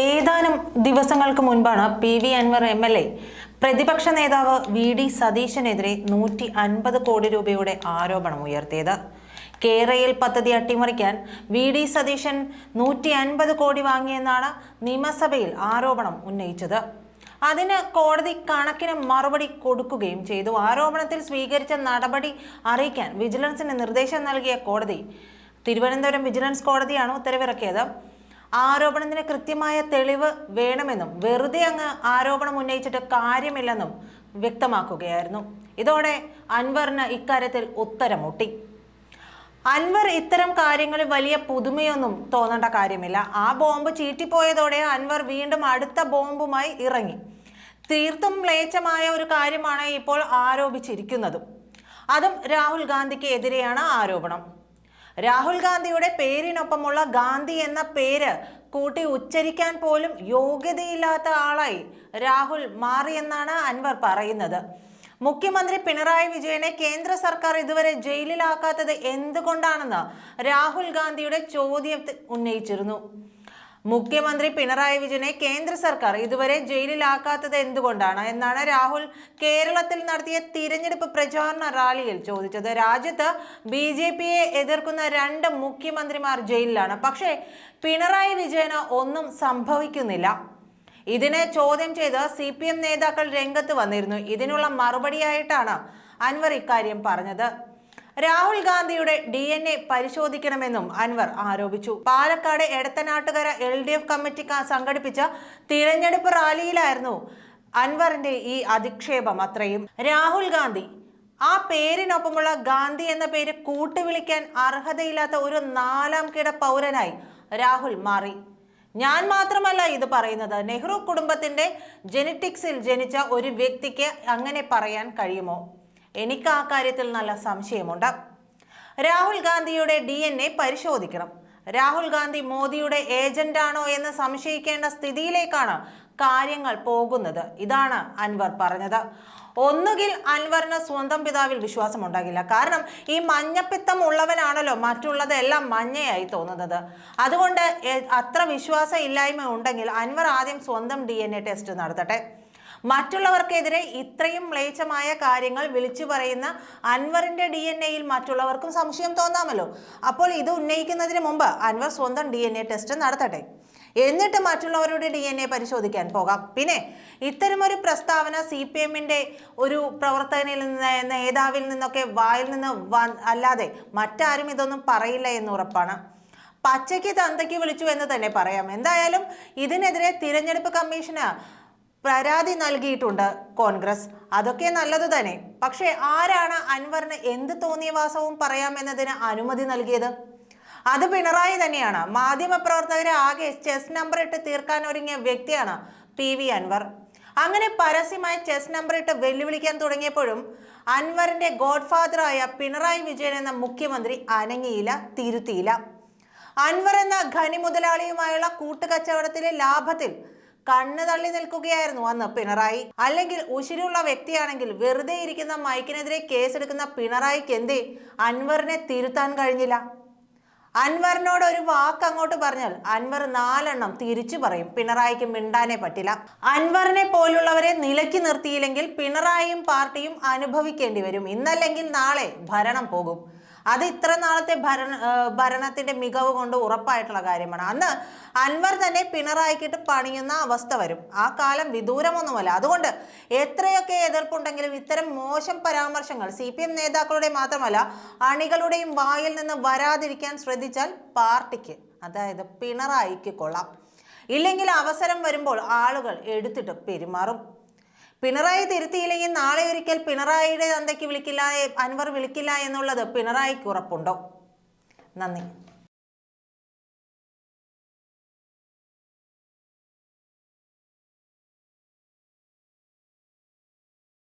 ഏതാനും ദിവസങ്ങൾക്ക് മുൻപാണ് P V Anwar M L A പ്രതിപക്ഷ നേതാവ് വി ഡി സതീശനെതിരെ നൂറ്റി അൻപത് കോടി രൂപയുടെ ആരോപണം ഉയർത്തിയത്. കേരയിൽ പദ്ധതി അട്ടിമറിക്കാൻ വി ഡി സതീശൻ നൂറ്റി അൻപത് കോടി വാങ്ങിയെന്നാണ് നിയമസഭയിൽ ആരോപണം ഉന്നയിച്ചത്. അതിന് കോടതി കണക്കിന് മറുപടി കൊടുക്കുകയും ചെയ്തു. ആരോപണത്തിൽ സ്വീകരിച്ച നടപടി അറിയിക്കാൻ വിജിലൻസിന് നിർദ്ദേശം നൽകിയ കോടതി തിരുവനന്തപുരം വിജിലൻസ് കോടതിയാണ് ഉത്തരവിറക്കിയത്. ആരോപണത്തിന് കൃത്യമായ തെളിവ് വേണമെന്നും വെറുതെ അങ്ങ് ആരോപണം ഉന്നയിച്ചിട്ട് കാര്യമില്ലെന്നും വ്യക്തമാക്കുകയായിരുന്നു. ഇതോടെ അൻവറിന് ഇക്കാര്യത്തിൽ ഉത്തരമൂട്ടി. അൻവർ ഇത്തരം കാര്യങ്ങളിൽ വലിയ പുതുമയൊന്നും തോന്നേണ്ട കാര്യമില്ല. ആ ബോംബ് ചീറ്റിപ്പോയതോടെ അൻവർ വീണ്ടും അടുത്ത ബോംബുമായി ഇറങ്ങി. തീർത്തും മ്ലേച്ഛമായ ഒരു കാര്യമാണ് ഇപ്പോൾ ആരോപിച്ചിരിക്കുന്നതും. അതും രാഹുൽ ഗാന്ധിക്ക് എതിരെയാണ് ആരോപണം. രാഹുൽ ഗാന്ധിയുടെ പേരിനൊപ്പമുള്ള ഗാന്ധി എന്ന പേര് കൂട്ടി ഉച്ചരിക്കാൻ പോലും യോഗ്യതയില്ലാത്ത ആളായി രാഹുൽ മാറിയെന്നാണ് അൻവർ പറയുന്നത്. മുഖ്യമന്ത്രി പിണറായി വിജയനെ കേന്ദ്ര സർക്കാർ ഇതുവരെ ജയിലിലാക്കാത്തത് എന്തുകൊണ്ടാണെന്ന് രാഹുൽ ഗാന്ധിയുടെ ചോദ്യം ഉന്നയിച്ചിരുന്നു. മുഖ്യമന്ത്രി പിണറായി വിജയനെ കേന്ദ്ര സർക്കാർ ഇതുവരെ ജയിലിലാക്കാത്തത് എന്തുകൊണ്ടാണ് എന്നാണ് രാഹുൽ കേരളത്തിൽ നടത്തിയ തിരഞ്ഞെടുപ്പ് പ്രചാരണ റാലിയിൽ ചോദിച്ചത്. രാജ്യത്ത് ബി ജെ പിയെ എതിർക്കുന്ന രണ്ട് മുഖ്യമന്ത്രിമാർ ജയിലിലാണ്. പക്ഷേ പിണറായി വിജയന് ഒന്നും സംഭവിക്കുന്നില്ല. ഇതിനെ ചോദ്യം ചെയ്ത് സി പി എം നേതാക്കൾ രംഗത്ത് വന്നിരുന്നു. ഇതിനുള്ള മറുപടിയായിട്ടാണ് അൻവർ ഇക്കാര്യം പറഞ്ഞത്. രാഹുൽ ഗാന്ധിയുടെ ഡി എൻ എ പരിശോധിക്കണമെന്നും അൻവർ ആരോപിച്ചു. Palakkad Edathanattukara L D F committee സംഘടിപ്പിച്ച തിരഞ്ഞെടുപ്പ് റാലിയിലായിരുന്നു അൻവറിന്റെ ഈ അധിക്ഷേപം അത്രയും. രാഹുൽ ഗാന്ധി ആ പേരിനൊപ്പമുള്ള ഗാന്ധി എന്ന പേര് കൂട്ടുവിളിക്കാൻ അർഹതയില്ലാത്ത ഒരു നാലാം കിട പൗരനായി രാഹുൽ മാറി. ഞാൻ മാത്രമല്ല ഇത് പറയുന്നത്. നെഹ്റു കുടുംബത്തിന്റെ ജെനറ്റിക്സിൽ ജനിച്ച ഒരു വ്യക്തിക്ക് അങ്ങനെ പറയാൻ കഴിയുമോ? എനിക്ക് ആ കാര്യത്തിൽ നല്ല സംശയമുണ്ട്. രാഹുൽ ഗാന്ധിയുടെ ഡി എൻ എ പരിശോധിക്കണം. രാഹുൽ ഗാന്ധി മോദിയുടെ ഏജന്റാണോ എന്ന് സംശയിക്കേണ്ട സ്ഥിതിയിലേക്കാണ് കാര്യങ്ങൾ പോകുന്നത്. ഇതാണ് അൻവർ പറഞ്ഞത്. ഒന്നുകിൽ അൻവറിന് സ്വന്തം പിതാവിൽ വിശ്വാസം ഉണ്ടാകില്ല. കാരണം ഈ മഞ്ഞപ്പിത്തം ഉള്ളവനാണല്ലോ മറ്റുള്ളതെല്ലാം മഞ്ഞയായി തോന്നുന്നത്. അതുകൊണ്ട് അത്ര വിശ്വാസം ഇല്ലായ്മ ഉണ്ടെങ്കിൽ അൻവർ ആദ്യം സ്വന്തം ഡി ടെസ്റ്റ് നടത്തട്ടെ. മറ്റുള്ളവർക്കെതിരെ ഇത്രയും മ്ലേച്ഛമായ കാര്യങ്ങൾ വിളിച്ചു പറയുന്ന അൻവറിന്റെ ഡി എൻ എയിൽ മറ്റുള്ളവർക്കും സംശയം തോന്നാമല്ലോ. അപ്പോൾ ഇത് ഉന്നയിക്കുന്നതിന് മുമ്പ് അൻവർ സ്വന്തം ഡി എൻ എ ടെസ്റ്റ് നടത്തട്ടെ. എന്നിട്ട് മറ്റുള്ളവരുടെ ഡി എൻ എ പരിശോധിക്കാൻ പോകാം. പിന്നെ ഇത്തരമൊരു പ്രസ്താവന സി പി എമ്മിന്റെ ഒരു പ്രവർത്തകനിൽ നിന്ന് നേതാവിൽ നിന്നൊക്കെ വായിൽ നിന്ന് അല്ലാതെ മറ്റാരും ഇതൊന്നും പറയില്ല എന്ന് ഉറപ്പാണ്. പച്ചയ്ക്ക് തന്തയ്ക്ക് വിളിച്ചു എന്ന് തന്നെ പറയാം. എന്തായാലും ഇതിനെതിരെ തിരഞ്ഞെടുപ്പ് കമ്മീഷന് പരാതി നൽകിയിട്ടുണ്ട് കോൺഗ്രസ്. അതൊക്കെ നല്ലത് തന്നെ. പക്ഷേ ആരാണ് അൻവറിന് എന്ത് തോന്നിയ വാസവും പറയാമെന്നതിന് അനുമതി നൽകിയത്? അത് പിണറായി തന്നെയാണ്. മാധ്യമപ്രവർത്തകരെ ആകെ ചെസ് നമ്പർ ഇട്ട് തീർക്കാൻ ഒരുങ്ങിയ വ്യക്തിയാണ് പി വി അൻവർ. അങ്ങനെ പരസ്യമായി ചെസ് നമ്പർ ഇട്ട് വെല്ലുവിളിക്കാൻ തുടങ്ങിയപ്പോഴും അൻവറിന്റെ ഗോഡ്ഫാദറായ പിണറായി വിജയൻ എന്ന മുഖ്യമന്ത്രി അനങ്ങിയില്ല തിരുത്തിയില്ല. അൻവർ എന്ന ഖനി മുതലാളിയുമായുള്ള കൂട്ടുകച്ചവടത്തിലെ ലാഭത്തിൽ കണ്ണ് തള്ളി നിൽക്കുകയായിരുന്നു അന്ന് പിണറായി. അല്ലെങ്കിൽ ഉശിരുള്ള വ്യക്തിയാണെങ്കിൽ വെറുതെ ഇരിക്കുന്ന മൈക്കിനെതിരെ കേസെടുക്കുന്ന പിണറായിക്ക് എന്തേ? അൻവറിനെ തിരുത്താൻ കഴിഞ്ഞില്ല. അൻവറിനോട് ഒരു വാക്ക് അങ്ങോട്ട് പറഞ്ഞാൽ അൻവർ നാലെണ്ണം തിരിച്ചു പറയും. പിണറായിക്ക് മിണ്ടാനേ പറ്റില്ല. അൻവറിനെ പോലുള്ളവരെ നിലക്കി നിർത്തിയില്ലെങ്കിൽ പിണറായിയും പാർട്ടിയും അനുഭവിക്കേണ്ടി വരും. ഇന്നല്ലെങ്കിൽ നാളെ ഭരണം പോകും. അത് ഇത്ര നാളത്തെ ഭരണ ഭരണത്തിന്റെ മികവ് കൊണ്ട് ഉറപ്പായിട്ടുള്ള കാര്യമാണ്. അന്ന് അൻവർ തന്നെ പിണറായിക്കിട്ട് പണിയുന്ന അവസ്ഥ വരും. ആ കാലം വിദൂരമൊന്നുമല്ല. അതുകൊണ്ട് എത്രയൊക്കെ എതിർപ്പുണ്ടെങ്കിലും ഇത്തരം മോശം പരാമർശങ്ങൾ സി പി എം നേതാക്കളുടെ മാത്രമല്ല അണികളുടെയും വായിൽ നിന്ന് വരാതിരിക്കാൻ ശ്രദ്ധിച്ചാൽ പാർട്ടിക്ക് അതായത് പിണറായിക്ക് കൊള്ളാം. ഇല്ലെങ്കിൽ അവസരം വരുമ്പോൾ ആളുകൾ എടുത്തിട്ട് പെരുമാറും. പിണറായി തിരുത്തിയില്ലെങ്കിൽ നാളെ ഒരിക്കൽ പിണറായിയുടെ തന്തയ്ക്ക് വിളിക്കില്ല അൻവർ വിളിക്കില്ല എന്നുള്ളത് പിണറായിക്ക് ഉറപ്പുണ്ടോ? നന്ദി.